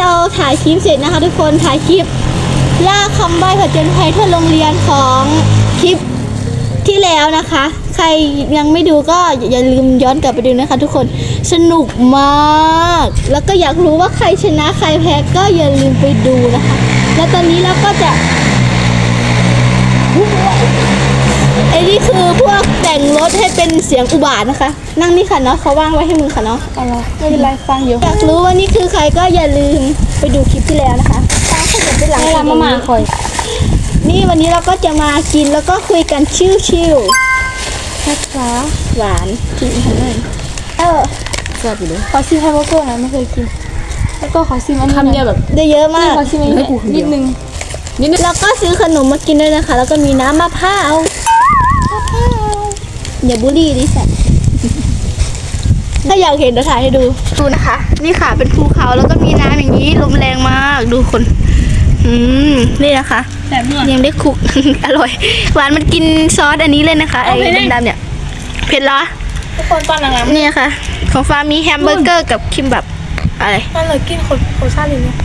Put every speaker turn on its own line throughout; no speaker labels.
เราถ่ายคลิปเสร็จนะคะ ทุกคนถ่ายคลิปล่าคำใบ้ผจญภัยทั่วโรงเรียนของคลิปที่แล้วนะคะ ใครยังไม่ดูก็อย่าลืมย้อนกลับไปดูนะคะ ทุกคนสนุกมาก แล้วก็อยากรู้ว่าใครชนะใครแพ้ก็อย่าลืมไปดูนะคะ แล้วตอนนี้เราก็จะ ไอ้นี่คือพวกแต่งรถให้เป็นเสียงอุบาทนะคะ นั่งนี่ค่ะเนาะเขาว่างไว้ให้มึงค่ะเนาะ
อะไรไม่เป็นไรฟังอยู่
อยากรู้ว่านี่คือใครก็อย่าลืมไปดูคลิปที่แล้วนะคะตามขยับไปหลัง
ให้เรามามาคอย
นี่วันนี้เราก็จะมากินแล้วก็คุยกันชิวๆนะคะหวานกินอีกหน่อยเออ
แซ่บอยู่เลยขอชิมไฮโบโก้นะไม่เคยกิน แล้วก็ขอชิมอันนี้
คำเดียวแบบ
ได้เยอะมาก
ขอชิมอันนี้
ให้กูคนเดี
นิ
ยว
ดนึง
นิดนึง
แล้วก็ซื้อขนมมากินด้วยนะคะ แล้วก็มีน้ำมะพร้าวมะพร้าว อย่าบูลลี่ดิสัตว์ถ้าอยากเห็นเดี๋ยวถ่ายให้ดูดูนะคะ นี่ค่ะเป็นภูเขาแล้วก็มีน้ำอย่างนี้ลมแรงมากดูคน อืมนี่นะคะ
แบบนวด
ยังได้คลุก อร่อย หวานมันกินซอสอันนี้เลยนะคะไอ้
เอาไปเลย
ดำๆเนี่ยเผ็ดเหรอ
ทุกคนตอนหลัง
เนี่ยค่ะ ของฟ้ามีแฮมเบอร์เกอร์กับคิมบับอะไร
ๆมันเลยกินคนโคชาลินเนี่ย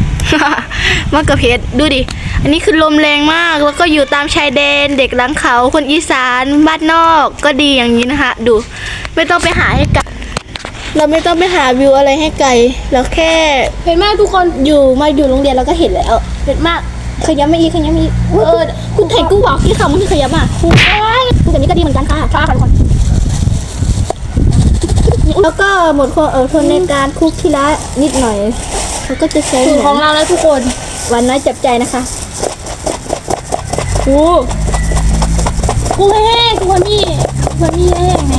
มะเขือเทศดูดิ อันนี้คือลมแรงมาก แล้วก็อยู่ตามชายแดน เด็กหลังเขาคนอีสานบ้านนอกก็ดีอย่างนี้นะคะ ดู ไม่ต้องไปหาให้ไกลเราไม่ต้องไปหาวิวอะไรให้ไกลเราแค่
เผ็ดมากทุกคน
อยู่มาอยู่โรงเรียนเราก็เห็นแล้ว
เผ็ดมาก
ขยับมาอีกขยับมาอีกเออคุณเห็นกูบอกที่เขามันขยับมาคุณคุณแบบนี้ก็ดีเหมือนกันค่ะ
ฟ้าค่ะทุกคน
แล้วก็หมดความอดทนในการคลุกทีละนิดหน่อยแล้วก็จะใช้
สูตรของเราแล้วทุกคน
หวันน้อยจับใจนะคะ
โอ้กุ้งแห้งทุกคนนี่ทุกคนนี่แห้งไง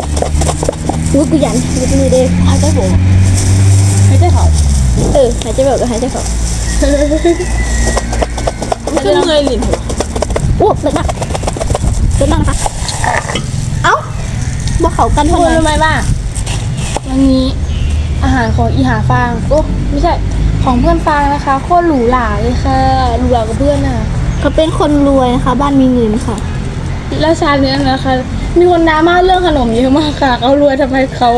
อุ้ยกูยันกูจะมีเด้
หายใจโหหายใจเขา
เออหายใจแบบก็หายใจเขา
ไม่ใช่เมื่อยลิ้นหัว
โอ้เลิศมากเลิศมากนะคะเอ้าบอกเขากัน
ทุก
ทำ
คน
ไม
รู้ไหมว่า วันนี้อาหารของอีหาฟางโอ้ไม่ใช่ของเพื่อนฟางนะคะโคตรหรูหราเลยค่ะหรูหรากับเพื่อนน่ะ
เขาเป็นคนรวยนะคะ บ้านมีเงินค่ะ
แล้วชาเนี้ยนะคะ มีคนดราม่าเรื่องขนมเยอะมากค่ะเขารวยทำไมเขา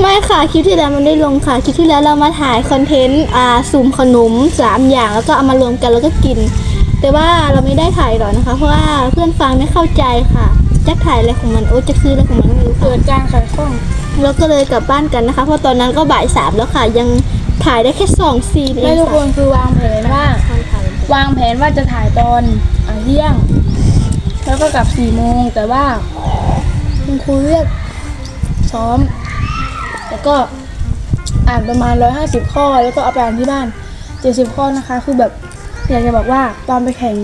ไม่ค่ะคลิปที่แล้วมันได้ลงค่ะคลิปที่แล้วเรามาถ่ายคอนเทนต์อ่าสุ่มขนมสามอย่างแล้วก็เอามารวมกันแล้วก็กิน แต่ว่าเราไม่ได้ถ่ายหรอกนะคะ เพราะว่าเพื่อนฟังไม่เข้าใจค่ะ จะถ่ายอะไรของมันโอ้จะคืออะไรของมันไม่รู้ค่ะ
เกิดการขายข้อง
แล้วก็เลยกลับบ้านกันนะคะ เพราะตอนนั้นก็บ่ายสามแล้วค่ะ ยังถ่ายได้แค่สองซีนเอ
ไม่
ง
ทุกคนคือวางแผนว่า วางแผนว่าจะถ่ายตอนอ่าเที่ยง แล้วก็กลับสี่โมงแต่ว่าคุณครูเรียกซ้อม แล้วก็อ่านประมาณร้อยห้าสิบข้อ แล้วก็เอาไปอ่านที่บ้านเจ็ดสิบข้อนะคะ คือแบบอยากจะบอกว่าตอนไปแข่ง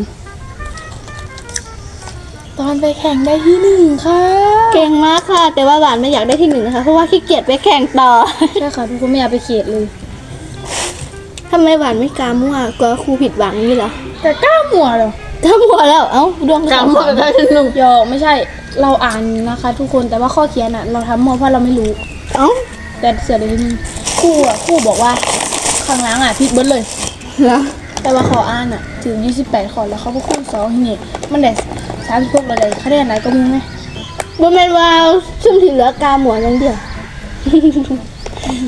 ตอนไปแข่งได้ที่หนึ่งค่ะ
เก่งมากค่ะ แต่ว่าหวานไม่อยากได้ที่หนึ่งนะคะเพราะว่าขี้เกียจไปแข่งต่อ
ใช่ค่ะทุกคนไม่อยากไปเขตเลย
ทำไมหวานไม่กล้ามั่วกลัวครูผิดหวังนี่เหรอ
แต่กล้าหมัวเหรอ
ถ้ามั่วแล้วเอ้าดวง
กลางหัวได้สนุก
ยอไม่ใช่เราอ่านนะคะ ทุกคนแต่ว่าข้อเขียนอะ เราทำมั่วเพราะเราไม่รู้
เอ้า
แต่เสือเดี๋ยวนี้ครู่อะครู่บอกว่าข้างหล่างอะผิดเบิดเลย
เหรอ
แต่ว่าขออ่านอะถึง28ข้อแล้วเขาก็คูณสองที่นี่มันได้สามสิบหกเลยคะแนนไหนก็มีไหม
บ่แม่นว่าชุ่มที่เหลือกาหมวนอย่างเดียว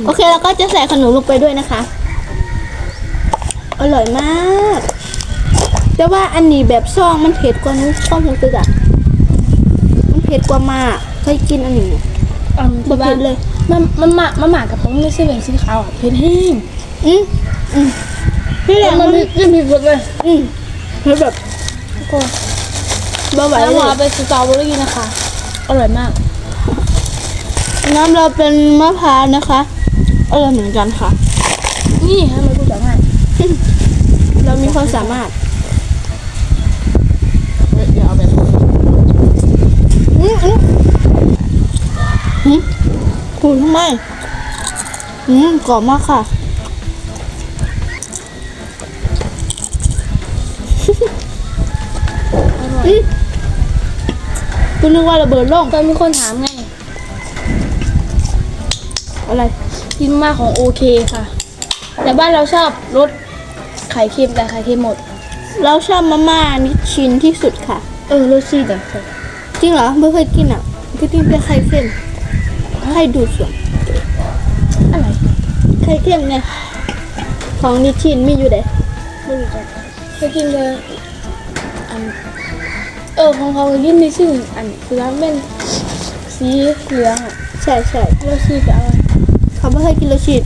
โอเคแล้วก็จะใส่ขนมลงไปด้วยนะคะ อร่อยมาก แต่ว่าอันนี้แบบซองมันเผ็ดกว่านู้นข้อมูลตึกอะมันเผ็ดกว่ามากเคยกินอันนี้
อืม
บ่
ที่บ้า
เผ็
น
ดเลย
มันมันหมามันหมากับผมไม่ใช่เป็นสีขาวอะเพชรแห้ง
อืมอืม พี่แหลม
มั
มันน
ไม่ไม่ผิดหมดเลย
อืมมันแบบ
ทุกคน
บ่ไหว
แล้ว
เล
มายเป็นสตรอเบอรี่นะคะ อร่อยมาก
น้ำเราเป็นมะพร้าวนะคะอร่อยเหมือนกันค่ะ
นี่ฮะมันพูดแบบง่าย
เรามีความสามารถ
เดี๋ยวเอาไป
อืมอืมอืมคุณทำไมอืมกรอบมากค่ะ อืมคุณนึกว่าระเบิดโล่ง
ก็มีคนถามไง
อะไร
กินมากของโอเคค่ะ แต่บ้านเราชอบรสไข่เค็มแต่ไข่เค็มหมด
เราชอบมาม่านิชินที่สุดค่ะ
เออรสชีสอะ
จริงเหรอไม่เคยกินอะก็กินเป็นไข่เค็มไข่ดูดส่วน
อะไร
ไข่ข่เค็มเนี่ยของนิชินมีอยู่เด้
ไม่รู้จัก เคยกินเลยอันเออของเขาเคยกินในชื่ออันคือร้านเป็นสีเหลืองอะ
ใช่ใช่
เราชีกับอะไร
เขาไม่เคยกินโรชิต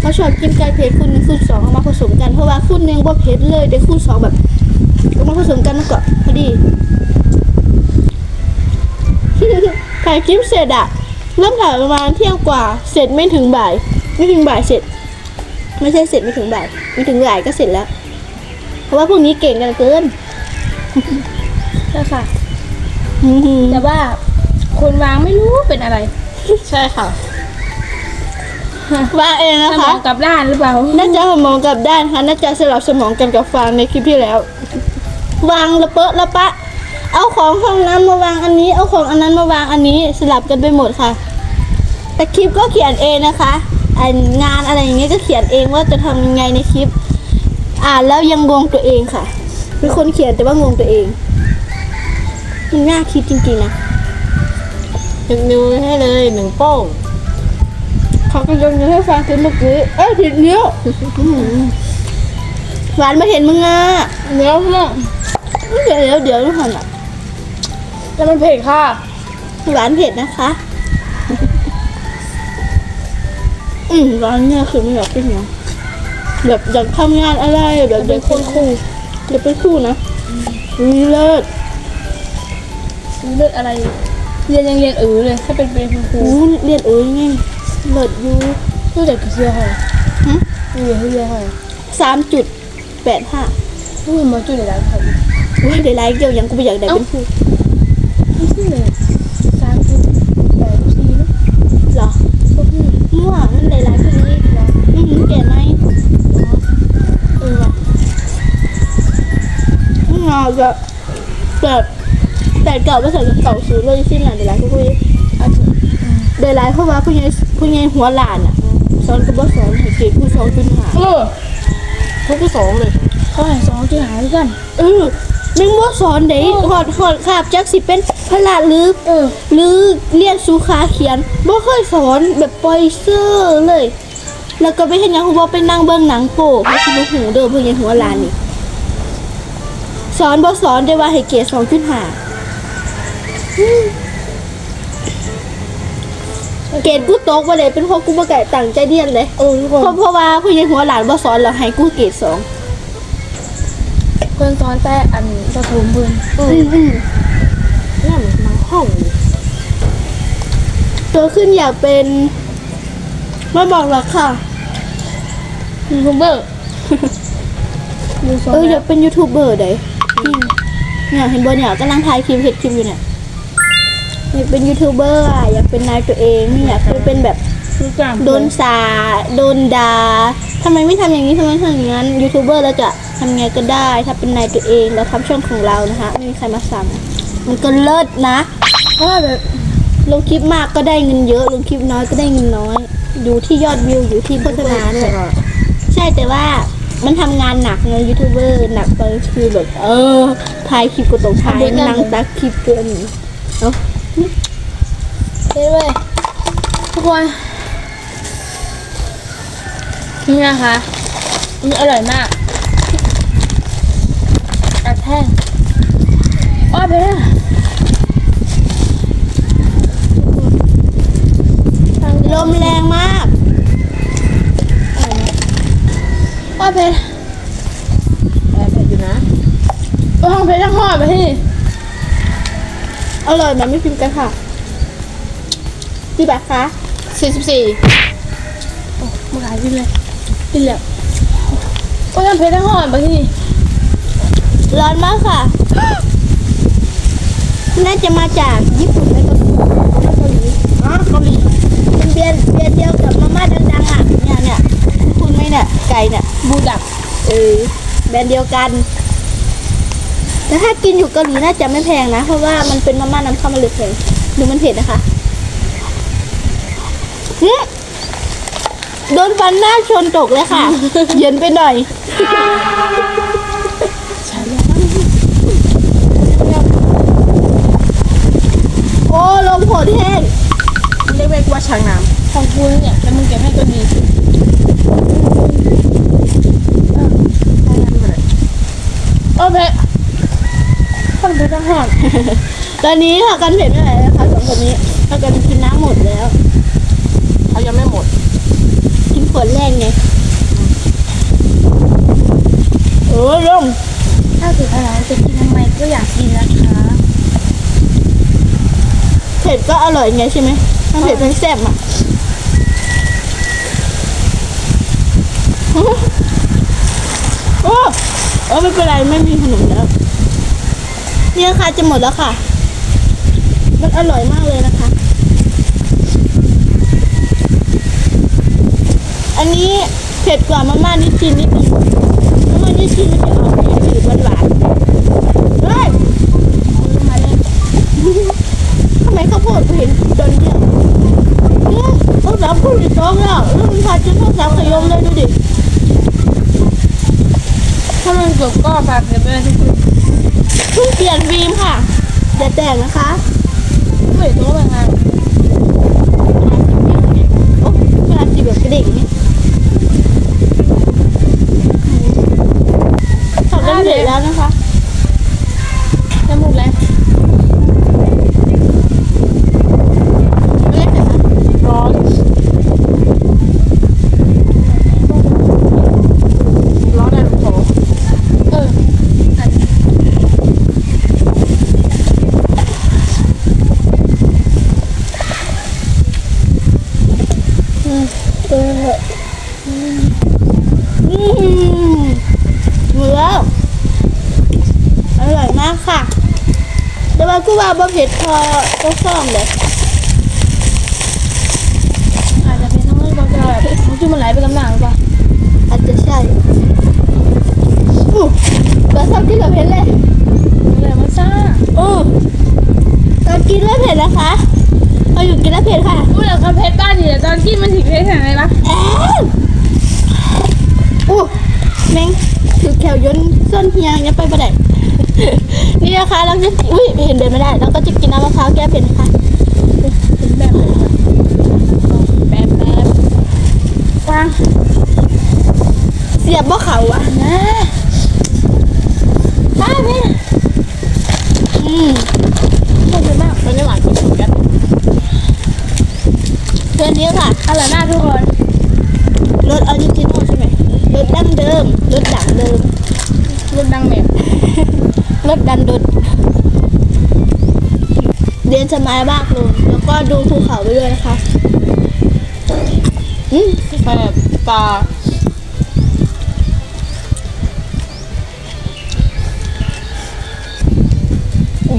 เขาชอบกินไก่เผ็ดคูณหนึ่งคูณสองเอามาผสมกันเพราะว่าคูณหนึ่งว่าเผ็ดเลยแต่คูณสองแบบเอามาผสมกันมันก็พอดี ถ่ายคลิปเสร็จอะเริ่มถ่ายประมาณเที่ยงกว่า เสร็จไม่ถึงบ่าย ไม่ถึงบ่ายเสร็จ ไม่ใช่เสร็จไม่ถึงบ่ายไม่ถึงบ่ายก็เสร็จแล้วเพ ราะว่าพวกนี้เก่งกันเกิน
ใช่ค่ะ
อื้อหือ
แต่ว่าคนวางไม่รู้เป็นอะไร
ใช่ค่ะ
วางเอง
ส
นะ
ม
คะ
องกลับด้านหรือเปล่า
น่าจะสมองกลับด้านค่ะน่าจะสลับสมองกันกับฟางในคลิปที่แล้ว วางละเปะละปะ เอาของห้องน้ำมาวางอันนี้ เอาของอันนั้นมาวางอันนี้สลับกันไปหมดค่ะ แต่คลิปก็เขียนเองนะคะอันงานอะไรอย่างเงี้ยก็เขียนเองว่าจะทำยังไงในคลิป อ่านแล้วยังงงตัวเองค่ะเป็นคนเขียนแต่ว่างงตัวเอง มันน่าคิดจริงๆนะ
ยกนิ้วให้เลยหนึ่งโป้ง
เขาก็ยกนิ้วให้ฟังคือเมื่อกี้เอ้ยผิดนิ้วอื้อหือหวานมาเห็นมึงอะ
เนื้อเพื่อน
เดี๋ยวเดี๋ยวเดี๋ยวทุกคนอะ
แต่มันเผ็ดค่ะ
หวานเผ็ดนะคะ อืมร้านเนี่ยคือไม่อยากเป็นไง แบบอยากทำงานอะไรแบบอยากเป็นครูอยากเป็นครูนะมีเลิศ
เลือดอะไร เรียนยังเรียนเออเลยถ้าเป็นเป็นคุณครู
อู้เรียนเอ้ยไงเลิศอยู่
รู้จักกับเสื้อค่ะ
ฮะ
เรียนเสื้อค่ะ
สามจุดแปดห้า
รู้มาจุดไหนแล้วค่ะ
ว่าได้ไลค์เกี่ยวยังกูไม่อยากได้เป็นครู
ไม่ใช่เลยสามจุดแปดสี่นะ
เหรอมั่วมันได้ไลค์ ได้ไลค์เพราะว่าผู้ใหญ่ผู้ใหญ่หัวหลานอะสอนก็บ่สอนให้เกรดผู้สองจุดหา
เออ
ทุกที่สองเลย
เขาให้สองจุดหาด้วยกัน
เออนึงบ่สอนเด้หอดหอดคาบจักสิเป็นพละหรือ
เออ
หรือเรียนสุขาเขียนบ่เคยสอนแบบปล่อยเสื้อเลย แล้วก็ไปเห็นยังฮู้บ่ไปนั่งเบิ่งหนังโป๊ให้สิบ่ฮู้เด้อผู้ใหญ่หัวลานนี่ สอนบ่สอนได้ว่าให้เกรด2.5เกรดกูตกบ่ได้เป็นเพราะกูบ่ไก่ตั้งใจเรียนเลย
เออทุกค
เพ
น
ราะเพราะว่าผู้ใหญ่หัวหลานบ่สอนเราให้กูเกรดสอง
เพื่อนสอนแต่อันประถมเพื่อน
อืมอืม
นี่เหมือนมังห้องเลย
ตัวขึ้นอยากเป็นไม่บอกหรอกค่ะ
ยูทูบเบอร์ดูสอน
เอออ
แล้
ยาวกเป็นยูทูบเบอร์เด้อืม เนี่ยเห็นบนเนี่ยกำลังถ่ายคลิปเห็ดคลิปอยู่เนี่ยอยากเป็นยูทูบเบอร์อะอยากเป็นนายตัวเองไม่อยากเป็นแบบ
รู้จัก
โดนสาโดนด่าทำไมไม่ทำอย่างนี้ทำไมไม่ทำอย่างนั้นยูทูบเบอร์เราจะทำไงก็ได้ ถ้าเป็นนายตัวเองเราทำช่องของเรานะคะไม่มีใครมาสั่งมันก็เลิศนะ
เพราะว่าแบบ
ลงคลิปมากก็ได้เงินเยอะลงคลิปน้อยก็ได้เงินน้อย อยู่ที่ยอดวิวอยู่ที่โฆษณาด้วยใช่แต่ว่า มันทำงานหนักไงยยูทูบเบอร์หนักไปคือแบบเออถ่ายคลิปก็ต้องถ่ายนั่งตักคลิปเกินเนาะ
เฮ้ยเว้ยทุกคน นี่นะคะนี่อร่อยมากอัดแท่งอ้อไปเลย
ลมแรงมาก
อ้อไป
แอบอยู่นะ
อ้อไปทั้งหอดไปที่
อร่อยมันไม่พิมพ์กันค่ะพี่แบบคะ
สี่สิบสี่
มาขายกินเลยกินแล้วอ้อไปทั้งหอดไปที่
ร้อนมากค่ะ น่าจะมาจากญี่ปุ่นแล้วก็เกาหลี
อ๋อเกาหลี
เป็นเบียร์เบียร์เดียวกับมาม่าดังๆอะเนี่ยเนี่ยคุณไหมเนี่ยไก่เนี่ย
บูดัก
เออแบร นด์เดียวกัน แต่ถ้ากินอยู่เกาหลีน่าจะไม่แพงนะ เพราะว่ามันเป็นมาม่านำเข้ามาเลยแพงหรือมันเผ็ดนะคะหึโดนฟันหน้าชนตกเลยค่ะ เย็นไปหน่อยโอ้ลมโหดแห้ง
เรียกว่าช้างน้
ของคุณเนี่ยแล้วมึงเก็บให้ตัว ดีทั้งหอด
ตอนนี้ค่ะกันเผ็ดไม่ไหวแล้วค่ะสองคนนี้ถ้ากันกินน้ำหมดแล้ว
เขายังไม่หมด
กินขวดแรกไงโอ้ยร่ม
ถ้าสุดท้ายจะกินทำไมก็อยากกินนะคะ
เผ็ดก็อร่อยไงใช่ไหมทั้งเผ็ดทั้งแซ่บอะ โอ้โอ้ไม่เป็นไรไม่มีขนมแล้วเนี่ยค่ะจะหมดแล้วค่ะ มันอร่อยมากเลยนะคะ อันนี้เผ็ดกว่ามาม่านิดชินนิดนึงมาม่านิดชินมันจะออกจืดหวานๆเฮ้ย
มาเล่น
ทำไมข้าวโพดกูเห็นโดนเดียวเนี่ยโทรศัพท์กูหลุดโต๊ะแล้วแล้วมันพาจนโทรศัพท์ขยมเลยดูดิ
ถ้ามันจบก็ฝากเก็บไว้เลยทุกคน
เพิ่งเปลี่ยนฟิล์มค่ะอย่าแตกนะคะ
เฮ้ยตัวเป็นไง
โอ้เวลาจีแบบกระเด็กนี่ทำได้เสร็จแล้วนะคะ
จมูกแล้ว
ไม่ได้เสร็จนะ
ร้อนร้อนอะไรหรอเอออันนี้
อืมหมดแล้วอร่อยมากค่ะ แต่ว่ากูว่า บ่เผ็ดพอก็ฟ้องเลย
อาจจะเป็นทั้งเรื่องความแบบมันจุ่มมันไหลไปกำลังหรือเปล่า
อาจจะใช่อู้เราชอบกินแบบเผ็ดเลย
อะไรมันซ่า
อู้ตอนกินแล้วเผ็ดนะคะพออยู่กินแล้วเผ็ดค่ะ
พูดแล้วคาเพชรบ้านดิแต่ตอนกินมันถึงเพชรขนาดไหนปะ
แอนอู้แมงคือแขวยนส้นเฮียยังไปประเด็นี่ นะคะเราจะอุ้ยเห็นเดินไม่ได้เราก็จะกินน้ำมะพร้าวแก้เผ็ดนะคะ
เป็นแบบเลยค่ะแบบแบบกว้าง
เสียบบ่เขาอะ
นะบ้าแม่
อืม
ชอบมาก
ไม่ได้หวานกินเหมือนกัน
เพื่อนนี้ค่ะ
อร่อยมากทุกคน
รสออริจินอลใช่ไหมรสดั้งเดิมรสดั้งเดิม
รสดังแบบ
รถดันดุด เรียนสมายมากเลยแล้วก็ดูภูเขาไปด้วยนะคะอืม
แซ่บตา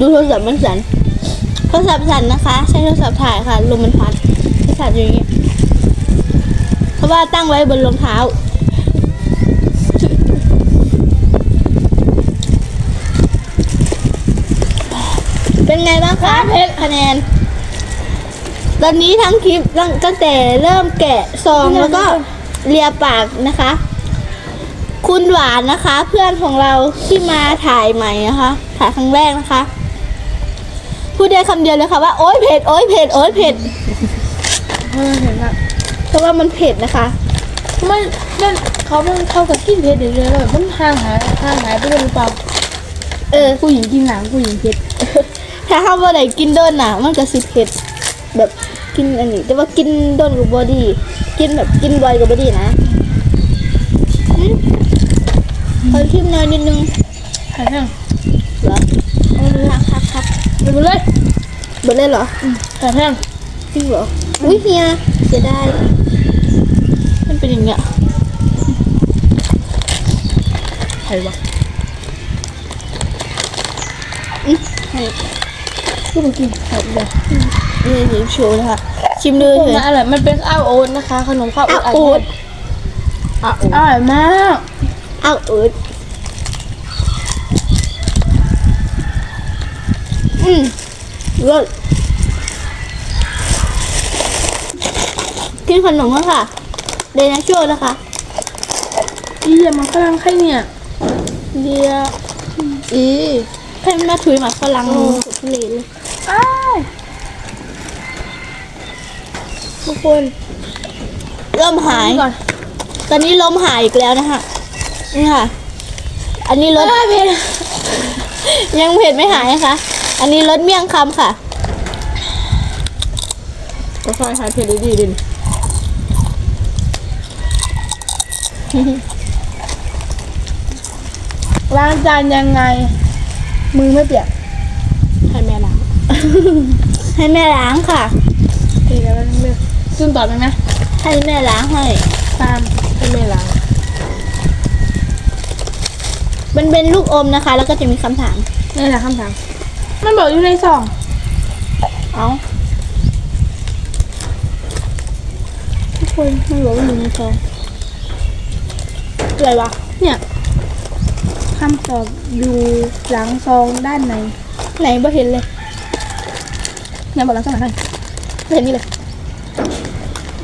ดูโทรศัพท์มันสั่นโทรศัพท์สั่นนะคะ ใช้โทรศัพท์ถ่ายค่ะลมมันพัดมันสั่นอยู่อย่างเงี้ยเพราะว่าตั้งไว้บนรองเท้า เป็นไงบ้างคะเพชรคะแนน ตอนนี้ทั้งคลิปตั้งตั้งแต่เริ่มแกะซองแล้วก็เลียปากนะคะ คุณหวานนะคะ เพื่อนของเราที่มาถ่ายใหม่นะคะถ่ายครั้งแรกนะคะ พูดได้คำเดียวเลยค่ะว่าโอ๊ยเผ็ดโอ๊ยเผ็ดโอ๊ยเผ็ด
เออเห็นละ
เพราะว่ามันเผ็ดนะคะ
มันมันเขามันเข้ากับกินเพชรเดี๋ยวเลยแบบมันห่างหายห่างหายไปเลยหรือเปล่า
เออ
ผู้หญิงกินหนังผู้หญิงเพชร
ถ้าข้าวบอไหนกินโดนน่ะ มันจะสิเผ็ดแบบกินอันนี้ แต่ว่ากินโดนกับบอดี้กินแบบกินบ่อยกับบอดี้นะอืมขอชิมหน่อยนิดนึง
หายแห้ง
เหรอเอาละครับครับ
ไปหมดเลย
เบิดเลยเหรอ
หายแห้ง
จริงเหรออุ้ยเฮียเสียดายมันเป็นอย่างเงี้ย
ใครวะ
อืมให้
ก็มากินหายเลย
นี่ชิมโชว์นะคะชิมดู
พวก
เถ
นั้น
อะ
อร่อยมันเป็นข้าวโอ๊ตนะคะ ขนมข้าวโอ๊ต
ข้าวโอ๊ต
อะโอ้
อร่อยมาก
อ้าวเอิดอืมรสกินขนมแล้วค่ะเดนาโชนะคะ
อีเดียมันกำลังไข่เนี่ย
เดียอีให้มันมาถุยหมาฝรั่งสุดทะเลเลย
อ้าย ทุกคน
เริ่มหาย
ก่อน
ตอนนี้ลมหายอีกแล้วนะคะนี่ค่ะ อันนี้รส
อ้ายเพชร
ยังเผ็ดไม่หายนะคะ อันนี้รสเมี่ยงคำค่ะ
ก็ค่อยหายเผ็ดดีๆดิน
ล้างจานยังไง มือไม่เปียก
ให้แม่ล้าง
ให้แม่ล้างค่ะ
ตีแล้วไม่เปียก จุนตอบไหมนะ
ให้แม่ล้างให้
ตาม
ให้แม่ล้าง
มันเป็นลูกอมนะคะ แล้วก็จะมีคำถาม
นี่แหละคำถาม มันบอกอยู่ในซอง
เอาทุกคนมันบอกว่าอยู่ในซอง
อะไรวะ เนี่ยคำตอบอยู่หลังซองด้านใน
ไหนบ่เห็นเลย
เนี่ยบอกหลังซองไหน
เห็นนี่เลย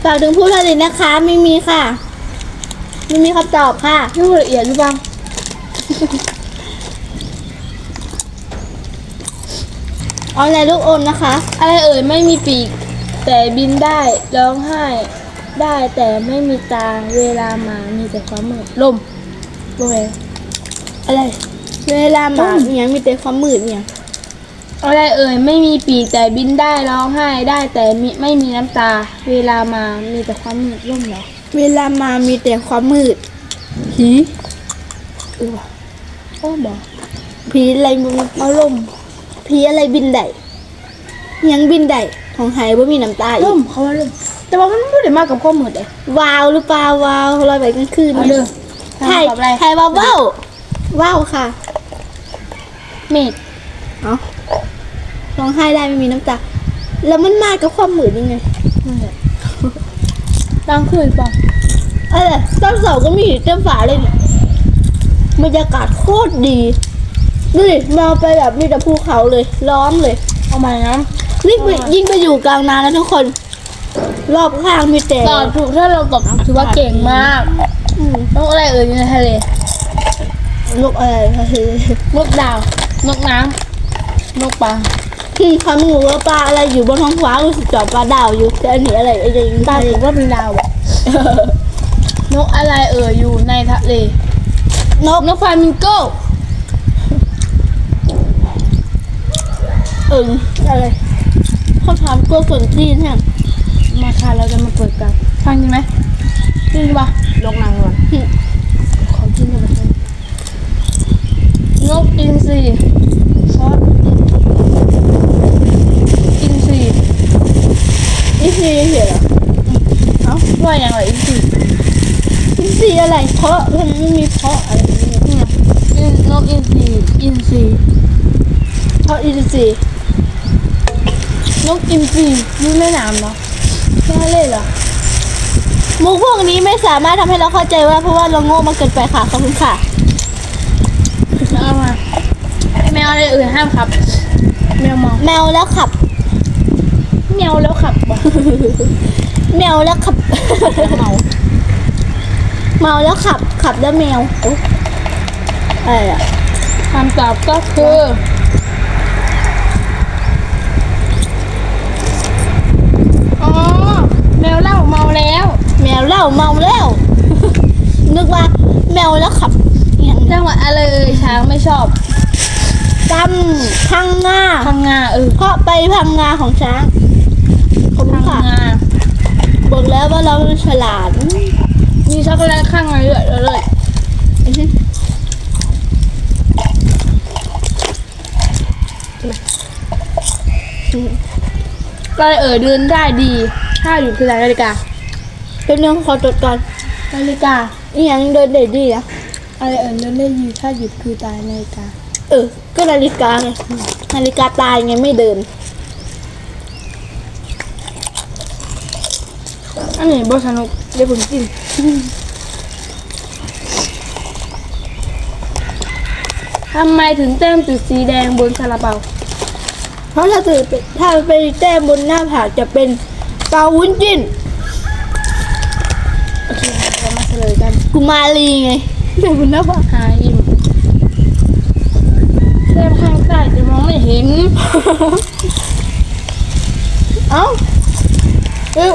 ฝากถึงผู้ผลิตนะคะ ไม่มีค่ะ ไม่มีคำตอบค่ะ
นี่ละเอียดหรือเปล่า
เอาอะไรลูกอมนะคะ
อะไรเอ่ยไม่มีปีก แต่บินได้ร้องไห้ ได้แต่ไม่มีตาเวลามามีแต่ความมืดลมโอเค
อะไร เวลาหมาเนี่ยมีแต่ความมืดเนี่ย
อะไรเอ่ยไม่มีปีกแต่บินได้ร้องไห้ได้แต่มีไม่มีน้ำตา เวลามามีแต่ความมืดร่มเหรอ
เวลามามีแต่ความมืดผี
เออว่ะโอ้บอก
ผีอะไรมันมาล่มผีอะไรบินได้ยังบินได้ของหายว่ามีน้ำตาอี
ร่
ก
มเขาว่าร่มแต่ว่ามันไม่ได้มากับความมืดเลยวา
วหรือเปล่าวาวลอยไปกลางคืน
เอา
เนี่
เด้
ย
อ
ไทย
ตอบอะไร
ไทยว้าวว้าวว้าวค่ะ
เมฆ
เอา ร้องไห้ได้ไม่มีน้ำตา แล้วมันมากับความมืดยังไง
นั่นแหละกลางคืนเปล่า
เออต้นเสาก็มีเต็มฝาเลยเนี่ยบรรยากาศโคตรดี ดูดิมองไปแบบมีแต่ภูเขาเลยล้อมเลย
เอาใหม่นะ
ยิ่งไปยิ่งไปอยู่กลางนาแล้วทุกคน รอบข้างมีแต่
ตอบถูกถ้าเราตอบถือว่าเก่งมาก
อืม
นกอะไรเอ่ยอยู่ในทะเล
นกอะไรคะคือน
กดาวนกน้ำนกปลา
อืมความงูว่าปลาอะไรอยู่บนท้องฟ้ารู้สึกจอบปลาดาวอยู่แต่อันนี้อะไรอะไรอย่าง
ตา
เงี้
ถือว่าเป็นดาวอะนกอะไรเอ่ยอยู่ในทะเล
นก
นกฟลามิงโก้
เอิงอะไรเขาถามกลัวฝนจีนเนี่ย
มาค่ะเราจะมาเปิดกันฟังดีไหมจริงปะ
ลงนางก่อน
ขอกินกันไปนกอินทรีเพราะอินทรี
นี่คือเหี้ยเหรอ
เอ้าว่าอย่างไรอินทรี
อินทรีอะไรเพราะมันไม่มีเพราะอะไรเนี่ย
เนี่ยอินนกอินทรีอินทรี
เพราะอินทรี
นกอินทรีนี่แม่น้ำเนาะแค่เล่นเหรอ
มุกพวกนี้ไม่สามารถทำให้เราเข้าใจว่าเพราะว่าเราโง่มาเกินไปค่ะขอบคุณค่ะ
เอามาแมวอะไรเอ่ยห้ามขับ แมวมอง
แมวแล้วขับ
แมวแล้วขับบอก
แมวแล้วขับ
เมา
เมาแล้วขับ ขับแล้วแมวโอ๊ะอะไรอะ
คำตอบก็คืออ๋อแมวเล่าเมาแล้ว
แมวเล่าเมาแล้ว นึกว่า แมวแล้วขับอย่าง
จังหวัดอะไรเอ่ยช้างไม่ชอบ
จำพังงา
พังงาเออ
เพราะไปพังงาของช้างขอบ คุ
พั
ณ
ง
ค่ะ
งา
บอกแล้วว่าเราฉลาด
มีช็อกโกแลตข้างในด้วยเลยอะไรเอ่ยเดินได้ดี ถ้าอยู่คือนาฬิกา
เป็นเรื่องขอจดก่อน
นาฬิกา
อีหยังเดินเด็ดดีอะ
อะไรเอ่ยเดินได้ดีถ้าหยุดคือตายนาฬิกา
เออ ก็นาฬิกาไงนาฬิกาตายไงไม่เดิน
อันนี้บสนุกเดี๋ยวผมกินทำไมถึงแต้มจุดสีแดงบนซาลาเปา
เพราะถ้าถือเป็นถ้าไปแต้มบนหน้าผากจะเป็นเปาวุ้นจิ้น
โอเคเรามาเฉลยกัน
กุมารีไงแต้มบนหน้าผาก
หายิ้มแต้มข้างใต้จะมองไม่เห็น
เอ้าเอ้ย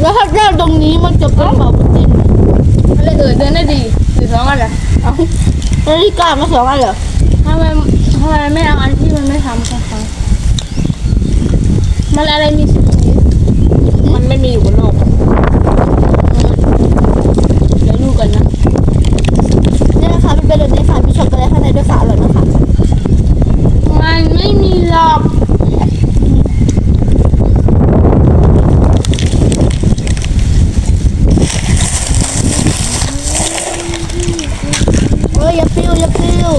แล้วถ้าแต้มตรงนี้มันจะเป็นเปาวุ้นจิ้น
อะไรเอ่ยเดินได้ดีหรือสองอะไร
เอ้านาฬิกามาสองอันเหรอ
ทำไมทำำไมไม่เอาอันที่มันไม่ทำคะมันอะไรมีสี
มันไม่มีอยู่บนโลก
เดี๋ยวดูกันนะ
นี่นะคะมันเป็นแบบนี้ค่ะมีช็อกโกแลตข้างในด้วยค่ะอร่อยมากค่ะ
มันไม่มีหรอก
เอ้ยอย่าปิ้วอย่าปิ้ว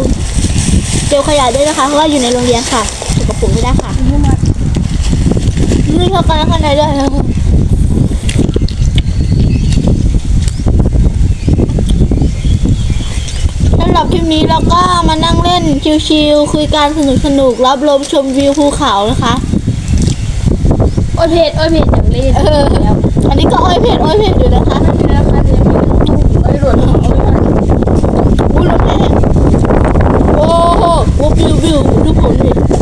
เจลขยะด้ วยนะคะเพราะว่าอยู่ในโรงเรียนค่ะถูกกระปุกไม่ได้ค่ะนี่ช็อกโกแลตข้างในด้วยนะคะสำหรับคลิปนี้เราก็มานั่งเล่นชิลๆคุยกันสนุกๆรับลมชมวิวภูเขานะคะ
โอ้ยเพจโอ้ยเพจอยากเล่น
เออ
แล้ว
อันนี้ก็โอ้อยเพจโอ้อยเพจอยู่นะคะ 没有没有我就跑这里